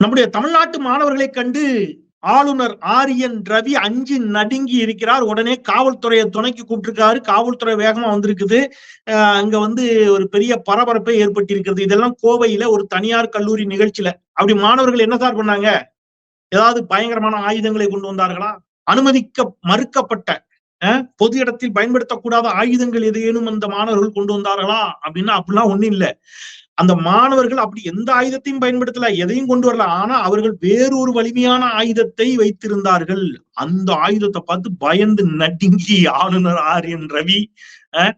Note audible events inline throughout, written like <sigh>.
நம்முடைய தமிழ்நாட்டு மாணவர்களை கண்டு ஆளுநர் ஆரியன் ரவி அஞ்சு நடுங்கி இருக்கிறார். உடனே காவல்துறையை துணைக்கு கூப்பிட்டுருக்காரு. காவல்துறை வேகமா வந்திருக்குது. அங்க வந்து ஒரு பெரிய பரபரப்பை ஏற்பட்டிருக்கிறது. இதெல்லாம் கோவையில ஒரு தனியார் கல்லூரி நிகழ்ச்சியில. அப்படி மாணவர்கள் என்ன சார் பண்ணாங்க? ஏதாவது பயங்கரமான ஆயுதங்களை கொண்டு வந்தார்களா? அனுமதிக்க மறுக்கப்பட்ட பொது இடத்தில் பயன்படுத்தக்கூடாத ஆயுதங்கள் எதையேனும் அந்த மாணவர்கள் கொண்டு வந்தார்களா? அப்படின்னா அப்படிலாம் ஒண்ணும் இல்ல. அந்த மாணவர்கள் அப்படி எந்த ஆயுதத்தையும் பயன்படுத்தல எதையும் கொண்டு வரல. ஆனா அவர்கள் வேறொரு வலிமையான ஆயுதத்தை வைத்திருந்தார்கள். அந்த ஆயுதத்தை பார்த்து பயந்து நடுங்கி ஆளுநர் ஆரியன் ரவி அஹ்,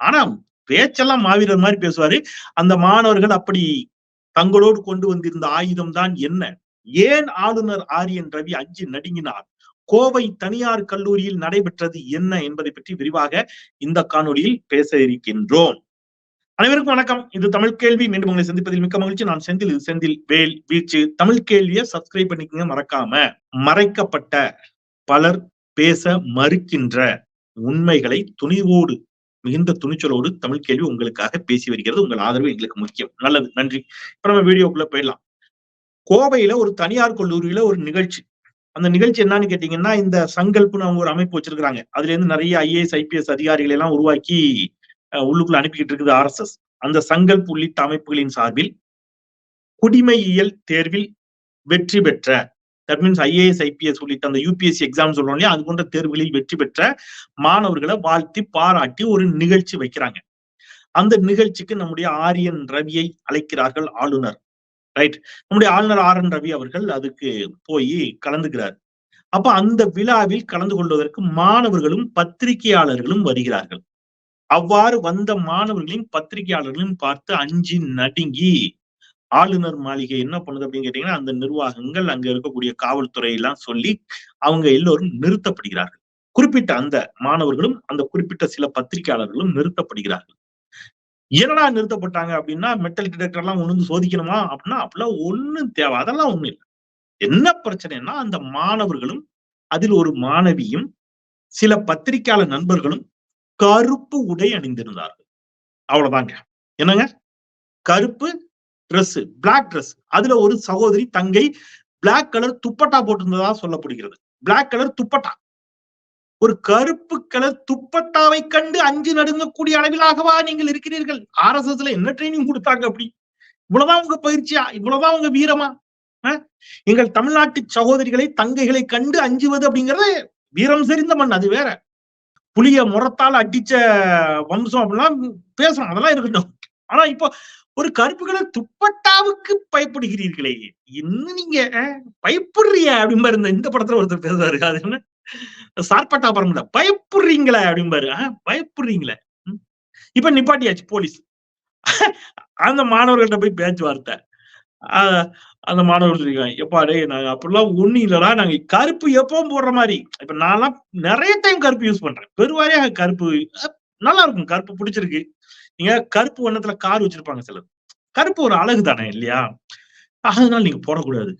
ஆனா பேச்செல்லாம் மாவீரர் மாதிரி பேசுவாரு. அந்த மாணவர்கள் அப்படி தங்களோடு கொண்டு வந்திருந்த ஆயுதம் தான் என்ன? ஏன் ஆளுநர் ஆரியன் ரவி அஞ்சு நடுங்கினார்? கோவை தனியார் கல்லூரியில் நடைபெற்றது என்ன என்பதை பற்றி விரிவாக இந்த காணொளியில் பேச இருக்கின்றோம். அனைவருக்கும் வணக்கம். இது தமிழ் கேள்வி. மீண்டும் உங்களை சந்திப்பதில் மிக்க மகிழ்ச்சி. நான் செந்தில். செந்தில் வேல் வீச்சு. தமிழ் கேள்வியை சப்ஸ்கிரைப் பண்ணிக்கங்க. மறக்காம மறைக்கப்பட்ட பலர் பேச மறுக்கின்ற உண்மைகளை துணிவோடு மிகுந்த துணிச்சலோடு தமிழ் கேள்வி உங்களுக்காக பேசி வருகிறது. உங்கள் ஆதரவு எங்களுக்கு முக்கியம். நல்லது. நன்றி. இப்ப நம்ம வீடியோக்குள்ள போயிடலாம். கோவையில ஒரு தனியார் கல்லூரியில ஒரு நிகழ்ச்சி. அந்த நிகழ்ச்சி என்னன்னு கேட்டீங்கன்னா இந்த சங்கல்புன்னு அவங்க ஒரு அமைப்பு வச்சிருக்கிறாங்க. அதுல இருந்து நிறைய ஐஏஎஸ் ஐபிஎஸ் அதிகாரிகளை எல்லாம் உருவாக்கி உள்ளுக்குள்ள அனுப்பிக்கிட்டு இருக்குது ஆர்எஸ்எஸ். அந்த சங்கல்ப் உள்ளிட்ட அமைப்புகளின் சார்பில் குடிமையியல் தேர்வில் வெற்றி பெற்ற தட் மீன்ஸ் ஐஏஎஸ் ஐபிஎஸ் உள்ளிட்ட அந்த யூபிஎஸ்சி எக்ஸாம் சொல்றோம் இல்லையா? அது போன்ற தேர்வுகளில் வெற்றி பெற்ற மாணவர்களை வாழ்த்தி பாராட்டி ஒரு நிகழ்ச்சி வைக்கிறாங்க. அந்த நிகழ்ச்சிக்கு நம்முடைய ஆரியன் ரவியை அழைக்கிறார்கள் ஆளுநர். ரைட் நம்முடைய ஆளுநர் ஆர் என் ரவி அவர்கள் அதுக்கு போய் கலந்துக்கிறார். அப்ப அந்த விழாவில் கலந்து கொள்வதற்கு மாணவர்களும் பத்திரிகையாளர்களும் வருகிறார்கள். அவ்வாறு வந்த மாணவர்களையும் பத்திரிகையாளர்களையும் பார்த்து அஞ்சு நடுங்கி ஆளுநர் மாளிகை என்ன பண்ணுது அப்படின்னு கேட்டீங்கன்னா அந்த நிர்வாகங்கள் அங்க இருக்கக்கூடிய காவல்துறை எல்லாம் சொல்லி அவங்க எல்லோரும் நிறுத்தப்படுகிறார்கள். குறிப்பிட்ட அந்த மாணவர்களும் அந்த குறிப்பிட்ட சில பத்திரிகையாளர்களும் நிறுத்தப்படுகிறார்கள். என்னடா நிறுத்தப்பட்டாங்க அப்படின்னா மெட்டல் டிடெக்டர் எல்லாம் ஒண்ணு சோதிக்கணுமா அப்படின்னா அப்படிலாம் ஒண்ணும் தேவை அதெல்லாம் ஒண்ணும் இல்லை. என்ன பிரச்சனைன்னா அந்த மாணவர்களும் அதில் ஒரு மாணவியும் சில பத்திரிகையாளர் நண்பர்களும் கருப்பு உடை அணிந்திருந்தார்கள். அவ்வளவுதாங்க. என்னங்க? கருப்பு ட்ரெஸ் பிளாக் ட்ரெஸ் அதுல ஒரு சகோதரி தங்கை பிளாக் கலர் துப்பட்டா போட்டிருந்ததா சொல்லப்படுகிறது. Black colour dupatta. ஒரு கருப்பு கலர் துப்பட்டாவை கண்டு அஞ்சு நடுங்கக்கூடிய அளவிலாகவா நீங்கள் இருக்கிறீர்கள்? ஆர்எஸ்எஸ்ல என்ன ட்ரைனிங் கொடுத்தாங்க அப்படி? இவ்வளவுதான் உங்க பயிற்சியா? இவ்வளவுதான் உங்க வீரமா? எங்கள் தமிழ்நாட்டு சகோதரிகளை தங்கைகளை கண்டு அஞ்சுவது அப்படிங்கறது வீரம் செறிந்த மண் அது வேற. புளிய முறத்தால் அடிச்ச வம்சம் அப்படிலாம் பேசணும். அதெல்லாம் இருக்கட்டும். ஆனா இப்போ ஒரு கருப்பு துப்பட்டாவுக்கு பயப்படுகிறீர்களே. இன்னும் நீங்க அஹ், பயப்படுறிய அப்படிம்பாரு இந்த இந்த படத்துல ஒருத்தர் பேசுவாரு அது என்ன? சார்பட்டா பரம்பரை பயப்படுறீங்களே அப்படிம்பாரு ஆஹ், பயப்படுறீங்களே. இப்ப நிப்பாட்டியாச்சு போலீஸ். அந்த மாணவர்கள்ட்ட போய் பேச்சுவார்த்தை. அந்த மாணவர்கள் இருக்காங்க எப்பா டேய் நாங்க அப்படிலாம் ஒண்ணும் இல்லடா நாங்க கருப்பு எப்பவும் போடுற மாதிரி. இப்ப நான்லாம் நிறைய டைம் கருப்பு யூஸ் பண்றேன். பெருவாரியாக கருப்பு அஹ், நல்லா இருக்கும் கருப்பு பிடிச்சிருக்கு. நீங்க கருப்பு வண்ணத்துல கார் வச்சிருப்பாங்க சிலர். கருப்பு ஒரு அழகு தானே இல்லையா? அதனால நீங்க போடக்கூடாது.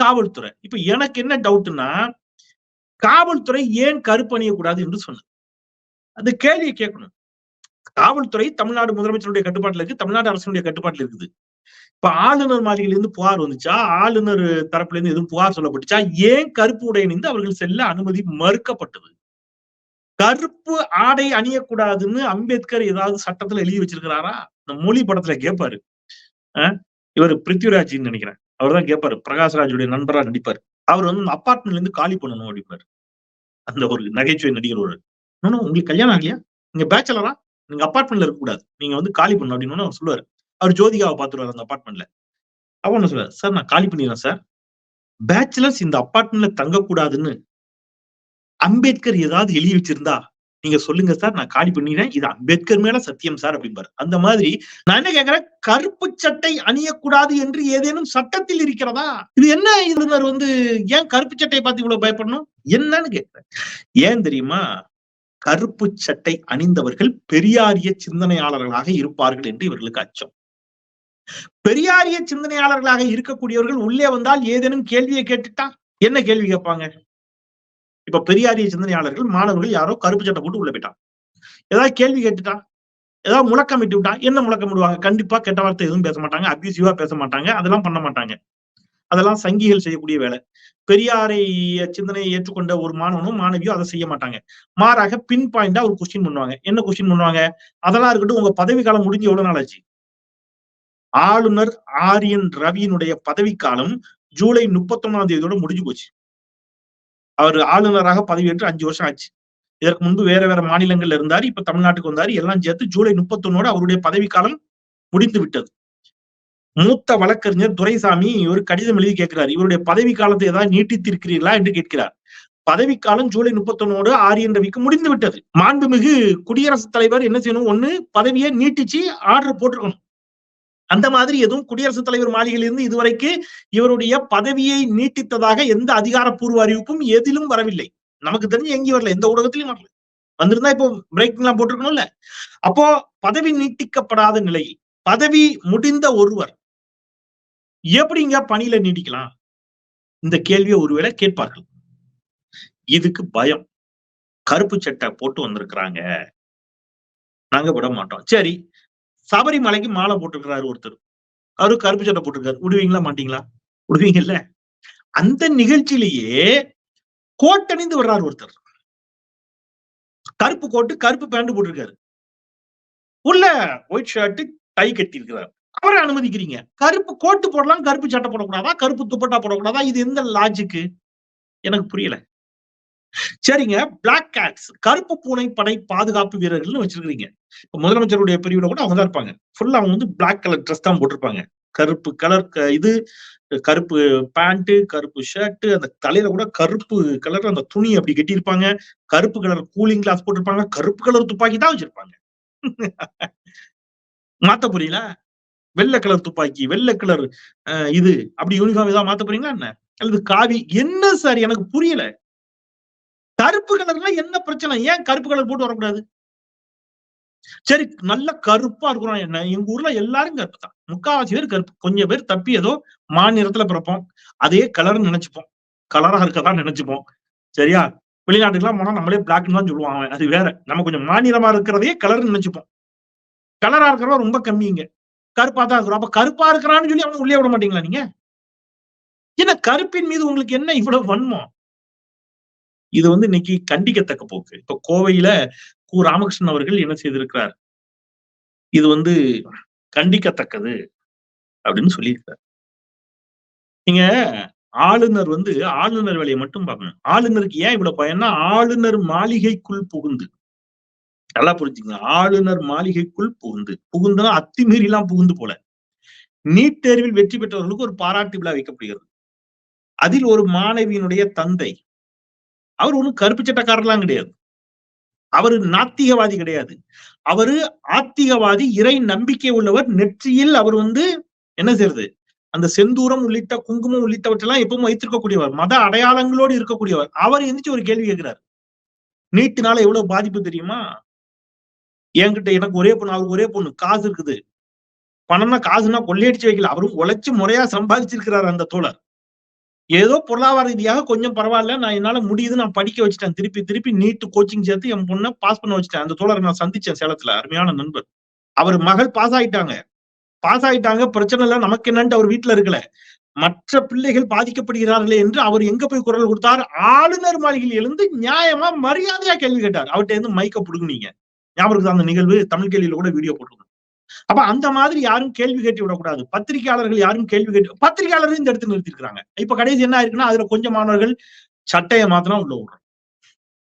காவல்துறை. இப்ப எனக்கு என்ன டவுட்னா காவல்துறை ஏன் கருப்பு அணியக்கூடாது என்று சொன்னது அந்த கேள்வியை கேட்கணும். காவல்துறை தமிழ்நாடு முதலமைச்சருடைய கட்டுப்பாட்டுல இருக்கு தமிழ்நாடு அரசினுடைய கட்டுப்பாட்டுல இருக்குது. இப்ப ஆளுநர் மாளிகையில இருந்து புகார் வந்துச்சா? ஆளுநர் தரப்புல இருந்து எதுவும் புகார் சொல்லப்பட்டுச்சா? ஏன் கருப்பு உடை அணிந்து அவர்கள் செல்ல அனுமதி மறுக்கப்பட்டது? கருப்பு ஆடை அணியக்கூடாதுன்னு அம்பேத்கர் ஏதாவது சட்டத்துல எழுதி வச்சிருக்கிறாரா? இந்த மொழி படத்துல கேட்பாரு அஹ் இவர் பிருத்விராஜின்னு நினைக்கிறேன். அவர்தான் கேட்பாரு பிரகாஷ்ராஜுடைய நண்பரா நடிப்பாரு. அவர் வந்து அப்பார்ட்மெண்ட்ல இருந்து காலி பண்ணணும் அப்படிப்பாரு அந்த ஒரு நகைச்சுவை நடிகர் ஒரு. உங்களுக்கு கல்யாணம் ஆகலையா? நீங்க பேச்சலரா நீங்க அப்பார்ட்மெண்ட்ல இருக்கக்கூடாது. நீங்க வந்து காலி பண்ணணும் அப்படின்னு அவர் சொல்லுவாரு. அவர் ஜோதிகாவை பார்த்துருவாரு அந்த அப்பார்ட்மெண்ட்ல அவ என்ன சார் நான் காலி பண்ணிடுறேன் சார். பேச்சுலர்ஸ் இந்த அப்பார்ட்மெண்ட்ல தங்கக்கூடாதுன்னு அம்பேத்கர் ஏதாவது எழுதி வச்சிருந்தா நீங்க சொல்லுங்க சார் நான் காலி பண்ணிடுறேன். இது அம்பேத்கர் மேல சத்தியம் சார் அப்படிம்பாரு. அந்த மாதிரி நான் என்ன கேக்குறேன்? கருப்பு சட்டை அணியக்கூடாது என்று ஏதேனும் சட்டத்தில் இருக்கிறதா? இது என்ன இதுனர் வந்து ஏன் கருப்பு சட்டையை பார்த்து இவ்வளவு பயப்படணும்? என்னன்னு கேக்குறேன். ஏன் தெரியுமா? கருப்பு சட்டை அணிந்தவர்கள் பெரியாரிய சிந்தனையாளர்களாக இருப்பார்கள் என்று இவர்களுக்கு அச்சம். பெரியாரிய சிந்தனையாளர்களாக இருக்கக்கூடியவர்கள் உள்ளே வந்தால் ஏதேனும் கேள்வியை கேட்டுட்டா என்ன கேள்வி கேட்பாங்க? இப்ப பெரியாரிய சிந்தனையாளர்கள் மாணவர்கள் யாரோ கருப்பு சட்டை போட்டு உள்ள போயிட்டான் ஏதாவது கேள்வி கேட்டுட்டா? ஏதாவது முழக்கம் விட்டு விட்டா? என்ன முழக்கம் விடுவாங்க கண்டிப்பா கெட்ட வார்த்தை எதுவும் பேச மாட்டாங்க அபியூசிவா பேச மாட்டாங்க அதெல்லாம் பண்ண மாட்டாங்க. அதெல்லாம் சங்கிகள் செய்யக்கூடிய வேலை. பெரியாரை சிந்தனையை ஏற்றுக்கொண்ட ஒரு மாணவனும் மாணவியும் அதை செய்ய மாட்டாங்க. மாறாக பின் பாயிண்டா ஒரு கொஸ்டின் பண்ணுவாங்க. என்ன கொஸ்டின் பண்ணுவாங்க? அதெல்லாம் இருக்கட்டும் உங்க பதவி காலம் முடிஞ்சு எவ்வளவு நாள் ஆச்சு? ஆளுநர் ஆரியன் ரவியினுடைய பதவிக்காலம் ஜூலை முப்பத்தொன்னாம் தேதியோட முடிஞ்சு போச்சு. அவர் ஆளுநராக பதவியேற்று அஞ்சு வருஷம் ஆச்சு. இதற்கு முன்பு வேற வேற மாநிலங்கள்ல இருந்தாரு இப்ப தமிழ்நாட்டுக்கு வந்தாரு எல்லாம் சேர்த்து ஜூலை முப்பத்தொன்னோட அவருடைய பதவிக்காலம் முடிந்து விட்டது. மூத்த வழக்கறிஞர் துரைசாமி ஒரு கடிதம் எழுதி கேட்கிறார் இவருடைய பதவி காலத்தை ஏதாவது நீட்டித்திருக்கிறீர்களா? என்று கேட்கிறார். பதவிக்காலம் ஜூலை முப்பத்தொன்னோடு ஆரியன் ரவிக்கு முடிந்து விட்டது. மாண்புமிகு குடியரசுத் தலைவர் என்ன செய்யணும்? ஒண்ணு பதவியை நீட்டிச்சு ஆர்டர் போட்டிருக்கணும். அந்த மாதிரி எதுவும் குடியரசுத் தலைவர் மாளிகையிலிருந்து இதுவரைக்கு இவருடைய பதவியை நீட்டித்ததாக எந்த அதிகாரப்பூர்வ அறிவிப்பும் எதிலும் வரவில்லை. நமக்கு தெரிஞ்சு எங்கேயும் வரல எந்த ஊடகத்திலையும் வரல. வந்திருந்தா இப்போ பிரேக்கிங் எல்லாம் போட்டிருக்கணும்ல. அப்போ பதவி நீட்டிக்கப்படாத நிலையில் பதவி முடிந்த ஒருவர் எப்படிங்க பணியில நீட்டிக்கலாம் இந்த கேள்வியை ஒருவேளை கேட்பார்கள். இதுக்கு பயம். கருப்பு சட்டை போட்டு வந்திருக்கிறாங்க. நாங்க விட மாட்டோம். சரி சபரிமலைக்கு மாலை போட்டுருக்கிறாரு ஒருத்தர். அவரு கருப்பு சட்டை போட்டிருக்காரு. விடுவீங்களா மாட்டீங்களா? விடுவீங்கல்ல அந்த நிகழ்ச்சியிலேயே கோட்டணிந்து வர்றாரு ஒருத்தர். கருப்பு கோட்டு கருப்பு பேண்ட் போட்டிருக்காரு. உள்ள ஒயிட் ஷர்ட் டை கட்டி இருக்கிறார் அவரை அனுமதிக்கிறீங்க. கருப்பு கோட்டு போடலாம் கருப்பு சட்டை போடக்கூடாதா கருப்பு துப்பட்டா போடக்கூடாதா? இது எந்த லாஜிக்கு எனக்கு புரியல. சரிங்க. பிளாக் கேட்ஸ் கருப்பு பூனை படை பாதுகாப்பு வீரர்கள்னு வச்சிருக்கீங்க முதலமைச்சருடைய பிரிவுல கூட அவங்க தான் இருப்பாங்க. ஃபுல்லா அவங்க வந்து பிளாக் கலர் ட்ரெஸ் தான் போட்டிருப்பாங்க. கருப்பு கலர் இது கருப்பு பேண்ட் கருப்பு ஷர்ட் அந்த தலையில கூட கருப்பு கலர் அந்த துணி அப்படி கட்டியிருப்பாங்க. கருப்பு கலர் கூலிங் கிளாஸ் போட்டிருப்பாங்க. கருப்பு கலர் துப்பாக்கி தான் வச்சிருப்பாங்க. மாத்த புரியல வெள்ளை கலர் துப்பாக்கி வெள்ளை கலர் இது அப்படி யூனிஃபார்ம் ஏதாவது மாத்த போறீங்களா என்ன? அல்லது காவி என்ன சார் எனக்கு புரியல. கருப்பு கலர்னா என்ன பிரச்சனை? ஏன் கருப்பு கலர் போட்டு வரக்கூடாது? சரி நல்ல கருப்பா இருக்கிறோம். என்ன? எங்க ஊர்ல எல்லாரும் கருப்பு தான். முக்காவாசி பேர் கருப்பு. கொஞ்சம் பேர் தப்பி ஏதோ மாநிலத்துல பிறப்போம். அதே கலர்னு நினைச்சுப்போம். கலரா இருக்கதான் நினைச்சுப்போம். சரியா? வெளிநாட்டுக்கெல்லாம் போனா நம்மளே பிளாக்னு தான் சொல்லுவாங்க. அது வேற. நம்ம கொஞ்சம் மாநிலமா இருக்கிறதையே கலர்னு நினைச்சுப்போம். கலரா இருக்கிறவா ரொம்ப கம்மிங்க கருப்பா தான் இருக்கிறோம். அப்ப கருப்பா இருக்கிறான்னு சொல்லி அவனை உள்ளே விட மாட்டீங்களா நீங்க? என்ன கருப்பின் மீது உங்களுக்கு என்ன இவ்வளவு வன்மம்? இது வந்து இன்னைக்கு கண்டிக்கத்தக்க போக்கு. இப்ப கோவையில கு. ராமகிருஷ்ணன் அவர்கள் என்ன செய்திருக்கிறார்? இது வந்து கண்டிக்கத்தக்கது அப்படின்னு சொல்லியிருக்காரு நீங்க ஆளுநர் வந்து ஆளுநர் வேலையை மட்டும் பார்க்கணும். ஆளுநருக்கு ஏன் இவ்வளவு பயன்னா ஆளுநர் மாளிகைக்குள் புகுந்து. நல்லா புரிஞ்சுங்க ஆளுநர் மாளிகைக்குள் புகுந்து. புகுந்துனா அத்துமீறி எல்லாம் புகுந்து போல. நீட் தேர்வில் வெற்றி பெற்றவர்களுக்கு ஒரு பாராட்டு விழா வைக்கப்படுகிறது. அதில் ஒரு மாணவியினுடைய தந்தை அவர் ஒன்றும் கருப்பு சட்டக்காரர்லாம் கிடையாது. அவரு நாத்திகவாதி கிடையாது. அவரு ஆத்திகவாதி இறை நம்பிக்கை உள்ளவர் நெற்றியில் அவர் வந்து என்ன செய்யறது அந்த செந்தூரம் உள்ளிட்ட குங்குமம் உள்ளிட்டவற்றெல்லாம் எப்பவும் வைத்திருக்கக்கூடியவர் மத அடையாளங்களோடு இருக்கக்கூடியவர். அவர் எந்திரிச்சு ஒரு கேள்வி கேட்கிறார். நீட்டினால எவ்வளவு பாதிப்பு தெரியுமா? என்கிட்ட எனக்கு ஒரே பொண்ணு அவருக்கு ஒரே பொண்ணு காசு இருக்குது. பணம்னா காசுனா கொள்ளையடிச்சு வைக்கல. அவரும் உழைச்சு முறையா சம்பாதிச்சிருக்கிறார் அந்த தோழர். ஏதோ பொருளாதார ரீதியாக கொஞ்சம் பரவாயில்ல. நான் என்னால முடியுது நான் படிக்க வச்சுட்டேன். திருப்பி திருப்பி நீட்டு கோச்சிங் சேர்த்து என் பொண்ணை பாஸ் பண்ண வச்சுட்டேன். அந்த தோழரை நான் சந்திச்சேன் சேலத்துல அருமையான நண்பர். அவர் மகள் பாஸ் ஆயிட்டாங்க. பாஸ் ஆயிட்டாங்க. பிரச்சனை இல்லை. நமக்கு என்னன்ட்டு அவர் வீட்டுல இருக்கல. மற்ற பிள்ளைகள் பாதிக்கப்படுகிறார்களே என்று அவர் எங்க போய் குரல் கொடுத்தார்? ஆளுநர் மாளிகையில் எழுந்து நியாயமா மரியாதையா கேள்வி கேட்டார். அவர்கிட்ட இருந்து மைக்க புடுங்குனீங்க. ஞாபகம் அந்த நிகழ்வு தமிழ் கேள்வியில கூட வீடியோ போட்டுருக்கோம் அப்ப அந்த மாதிரி யாரும் கேள்வி கேட்டு விடக்கூடாது. பத்திரிகையாளர்கள் யாரும் கேள்வி கேட்டு பத்திரிகையாளர்கள் இந்த இடத்துல நிறுத்திருக்கிறாங்க. இப்ப கடைசி என்ன ஆயிருக்குன்னா அதுல கொஞ்சம் மாணவர்கள் சட்டையை மாத்தினா உள்ள விடுறோம்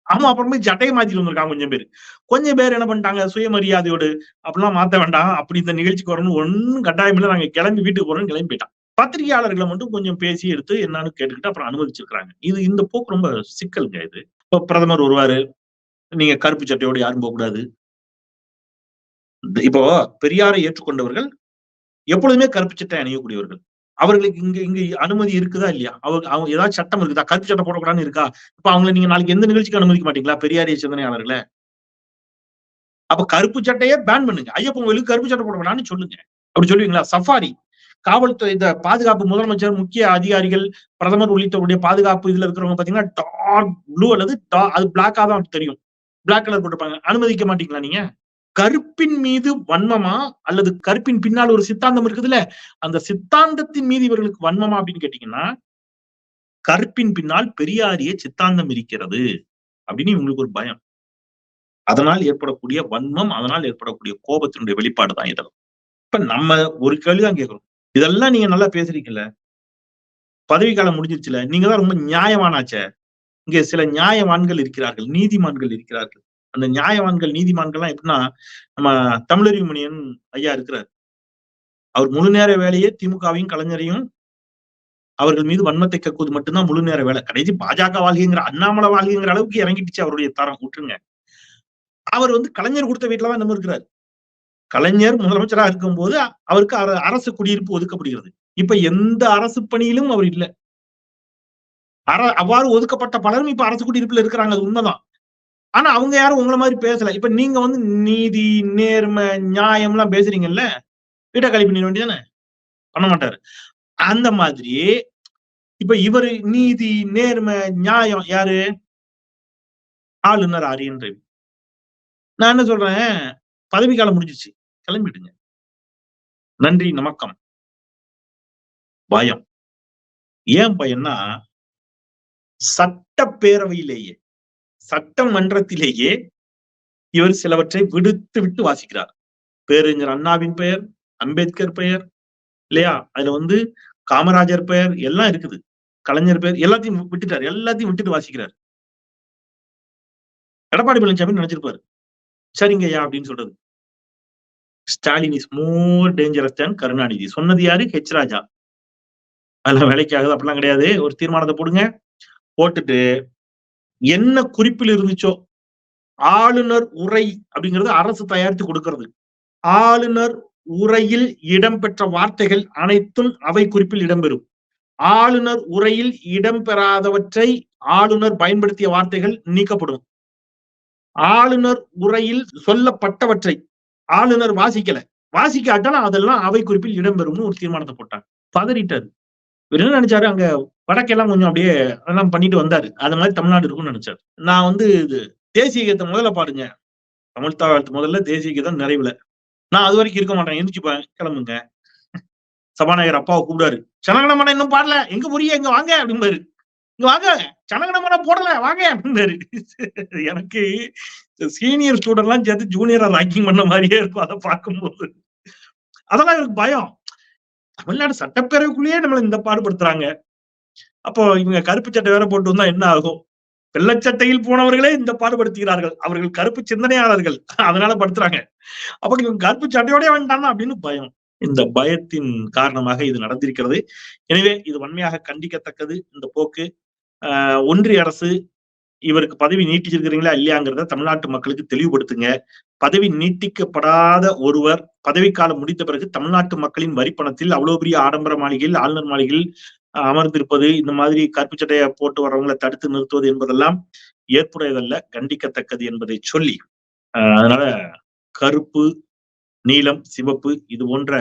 ஆமா அப்புறமே சட்டையை மாத்திட்டு வந்திருக்காங்க கொஞ்சம் பேர். கொஞ்சம் பேர் என்ன பண்ணிட்டாங்க சுயமரியாதையோடு அப்படிலாம் மாத்த வேண்டாம். அப்படி இந்த நிகழ்ச்சிக்கு வரணும் ஒன்னும் கட்டாயம் இல்லை. நாங்க கிளம்பி வீட்டுக்கு போறோம்னு கிளம்பி போயிட்டான். பத்திரிகையாளர்களை மட்டும் கொஞ்சம் பேசி எடுத்து என்னன்னு கேட்டுக்கிட்டு அப்புறம் அனுமதிச்சிருக்காங்க இது இந்த போக்கு ரொம்ப சிக்கலுங்க இது. இப்போ பிரதமர் வருவாரு. நீங்க கருப்பு சட்டையோடு யாரும் போகக்கூடாது. இப்போ பெரியாரை ஏற்றுக்கொண்டவர்கள் எப்பொழுதுமே கருப்பு சட்டை அணியக்கூடியவர்கள். அவர்களுக்கு இங்க இங்க அனுமதி இருக்குதா இல்லையா? அவங்க அவங்க ஏதாவது சட்டம் இருக்குதா? கருப்பு சட்டை போடக்கூடாதுன்னு இருக்கா? இப்ப அவங்களை நீங்க நாளைக்கு எந்த நிகழ்ச்சிக்கு அனுமதிக்க மாட்டீங்களா? பெரியாரிய சிந்தனையாளர்களை? அப்ப கருப்பு சட்டையே பேன் பண்ணுங்க. ஐயப்பன் கோயிலுக்கு கருப்பு சட்டை போடக்கூடாதுன்னு சொல்லுங்க. அப்படி சொல்லுவீங்களா? சஃபாரி. காவல்துறை இந்த பாதுகாப்பு முதலமைச்சர் முக்கிய அதிகாரிகள் பிரதமர் உள்ளிட்டவருடைய பாதுகாப்பு இதுல இருக்கிறவங்க பாத்தீங்கன்னா டார்க் ப்ளூ அல்லது அது பிளாக்கா தான் தெரியும். பிளாக் கலர் போட்டிருப்பாங்க. அனுமதிக்க மாட்டீங்களா நீங்க? கருப்பின் மீது வன்மமா அல்லது கருப்பின் பின்னால் ஒரு சித்தாந்தம் இருக்குதுல்ல? அந்த சித்தாந்தத்தின் மீது இவர்களுக்கு வன்மமா அப்படின்னு கேட்டீங்கன்னா கருப்பின் பின்னால் பெரியாரிய சித்தாந்தம் இருக்கிறது அப்படின்னு இவங்களுக்கு ஒரு பயம். அதனால் ஏற்படக்கூடிய வன்மம் அதனால் ஏற்படக்கூடிய கோபத்தினுடைய வெளிப்பாடு தான் இதெல்லாம். இப்ப நம்ம ஒரு கேள்விதான் கேட்கிறோம். இதெல்லாம் நீங்க நல்லா பேசுறீங்கல்ல? பதவி காலம் முடிஞ்சிருச்சுல. நீங்க தான் ரொம்ப நியாயமானாச்சே இங்க சில நியாயவான்கள் இருக்கிறார்கள் நீதிமான்கள் இருக்கிறார்கள். அந்த நியாயவான்கள் நீதிமான்கள்லாம் எப்படின்னா நம்ம தமிழறிவு மணியன் ஐயா இருக்கிறார். அவர் முழு நேர வேலையே திமுகவையும் கலைஞரையும் அவர்கள் மீது வன்மத்தை கக்குவது மட்டும்தான் முழு நேர வேலை. கடைசி பாஜக வாழ்கிங்கிற அண்ணாமலை வாழ்கிங்கிற அளவுக்கு இறங்கிடுச்சு அவருடைய தரம் விட்டுருங்க அவர் வந்து கலைஞர் கொடுத்த வீட்டுல தான் நம்ம இருக்கிறார். கலைஞர் முதலமைச்சராக இருக்கும்போது அவருக்கு அரசு குடியிருப்பு ஒதுக்கப்படுகிறது. இப்ப எந்த அரசு பணியிலும் அவர் இல்லை. அற அவ்வாறு ஒதுக்கப்பட்ட பலரும் இப்ப அரசு குடியிருப்புல இருக்கிறாங்க அது உண்மைதான். ஆனா அவங்க யாரும் உங்களை மாதிரி பேசல. இப்ப நீங்க வந்து நீதி நேர்மை நியாயம் எல்லாம் பேசுறீங்கல்ல வீட்டை கழிப்பு பண்ண வேண்டியதானே பண்ண மாட்டாரு. அந்த மாதிரி இப்ப இவர் நீதி நேர்மை நியாயம் யாரு? ஆளுநர் ஆரியன் ரவி நான் என்ன சொல்றேன்? பதவி காலம் முடிஞ்சிச்சு கிளம்பிடுங்க நன்றி நமக்கம். பயம். ஏன் பயம்னா சட்டப்பேரவையிலேயே சட்டமன்றத்திலேயே இவர் சிலவற்றை விடுத்து விட்டு வாசிக்கிறார். பேரறிஞர் அண்ணாவின் பெயர் அம்பேத்கர் பெயர் இல்லையா? அதுல வந்து காமராஜர் பெயர் எல்லாம் இருக்குது. கலைஞர் பெயர் எல்லாத்தையும் விட்டுட்டார். எல்லாத்தையும் விட்டுட்டு வாசிக்கிறார். எடப்பாடி பழனிசாமி நினைச்சிருப்பாரு. சரிங்கய்யா அப்படின்னு சொல்றது. Stalin is more dangerous than Karunanidhi. சொன்னது யாரு? ஹெச் ராஜா. அதெல்லாம் வேலைக்கு ஆகுது. அப்படிலாம் கிடையாது. ஒரு தீர்மானத்தை போடுங்க. போட்டுட்டு என்ன குறிப்பில் இருந்துச்சோ ஆளுநர் உரை அப்படிங்கிறது அரசு தயாரித்து கொடுக்கிறது. ஆளுநர் உரையில் இடம்பெற்ற வார்த்தைகள் அனைத்தும் அவை குறிப்பில் இடம்பெறும். ஆளுநர் உரையில் இடம்பெறாதவற்றை ஆளுநர் பயன்படுத்திய வார்த்தைகள் நீக்கப்படும். ஆளுநர் உரையில் சொல்லப்பட்டவற்றை ஆளுநர் வாசிக்கல. வாசிக்காட்டாலும் அதெல்லாம் அவை குறிப்பில் இடம்பெறும்னு ஒரு தீர்மானத்தை போட்டாங்க. பதறிட்டாரு. என்ன நினைச்சாரு? அங்க வடக்கெல்லாம் கொஞ்சம் அப்படியே எல்லாம் பண்ணிட்டு வந்தாரு. அது மாதிரி தமிழ்நாடு இருக்கும்னு நினைச்சாரு. நான் வந்து இது தேசிய கீதத்தை முதல்ல பாடுங்க தமிழ் தாழ்த்து முதல்ல தேசிய கீதம் நிறைவுல. நான் அது வரைக்கும் இருக்க மாட்டேன். எந்திரிச்சுப்பேன் கிளம்புங்க. சபாநாயகர் அப்பாவை கூப்பிடாரு. சனகணமன இன்னும் பாடல. எங்க புரிய எங்க வாங்க அப்படிம்பாரு. இங்க வாங்க. சனகணமன போடல. வாங்க அப்படின்னாரு <laughs> எனக்கு சீனியர் ஸ்டூடெண்ட்லாம் சேர்த்து ஜூனியரா ராக்கிங் பண்ண மாதிரியே இருக்கும். அதை பார்க்கும்போது. அதெல்லாம் எனக்கு பயம். தமிழ்நாடு சட்டப்பேரவைக்குள்ளேயே நம்மளை இந்த பாடுபடுத்துறாங்க. அப்போ இவங்க கருப்பு சட்டை வேற போட்டு வந்தா என்ன ஆகும்? வெள்ளச்சட்டையில் போனவர்களே இந்த பாடுபடுத்துகிறார்கள். அவர்கள் கருப்பு சிந்தனையாளர்கள். அதனால படுத்துறாங்க. அப்ப இவங்க கருப்பு சட்டையோடய வேண்டாம் அப்படின்னு பயம். இந்த பயத்தின் காரணமாக இது நடந்திருக்கிறது. எனவே இது வன்மையாக கண்டிக்கத்தக்கது. இந்த போக்கு ஒன்றிய அரசு இவருக்கு பதவி நீட்டிச்சிருக்கிறீங்களா இல்லையாங்கிறத தமிழ்நாட்டு மக்களுக்கு தெளிவுபடுத்துங்க. பதவி நீட்டிக்கப்படாத ஒருவர் பதவிக்காலம் முடித்த பிறகு தமிழ்நாட்டு மக்களின் வரிப்பணத்தில் அவ்வளவு பெரிய ஆடம்பர மாளிகையில் ஆளுநர் மாளிகையில் அமர்ந்திருப்பது இந்த மாதிரி கருப்பு சட்டையை போட்டு வர்றவங்களை தடுத்து நிறுத்துவது என்பதெல்லாம் ஏற்புடையதல்ல கண்டிக்கத்தக்கது என்பதை சொல்லி அதனால கருப்பு நீலம் சிவப்பு இது போன்ற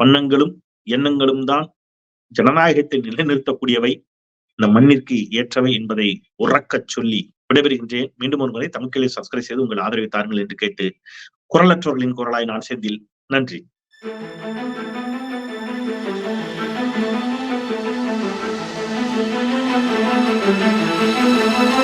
வண்ணங்களும் எண்ணங்களும் தான் ஜனநாயகத்தை நிலைநிறுத்தக்கூடியவை இந்த மண்ணிற்கு ஏற்றவை என்பதை உறக்கச் சொல்லி விடைபெறுகின்றேன். மீண்டும் ஒரு முறை தமிழ்களை சப்ஸ்கிரைப் செய்து உங்கள் ஆதரவை தாருங்கள் என்று கேட்டு குரலற்றோர்களின் குரலாய் நான் செந்தில். நன்றி. Música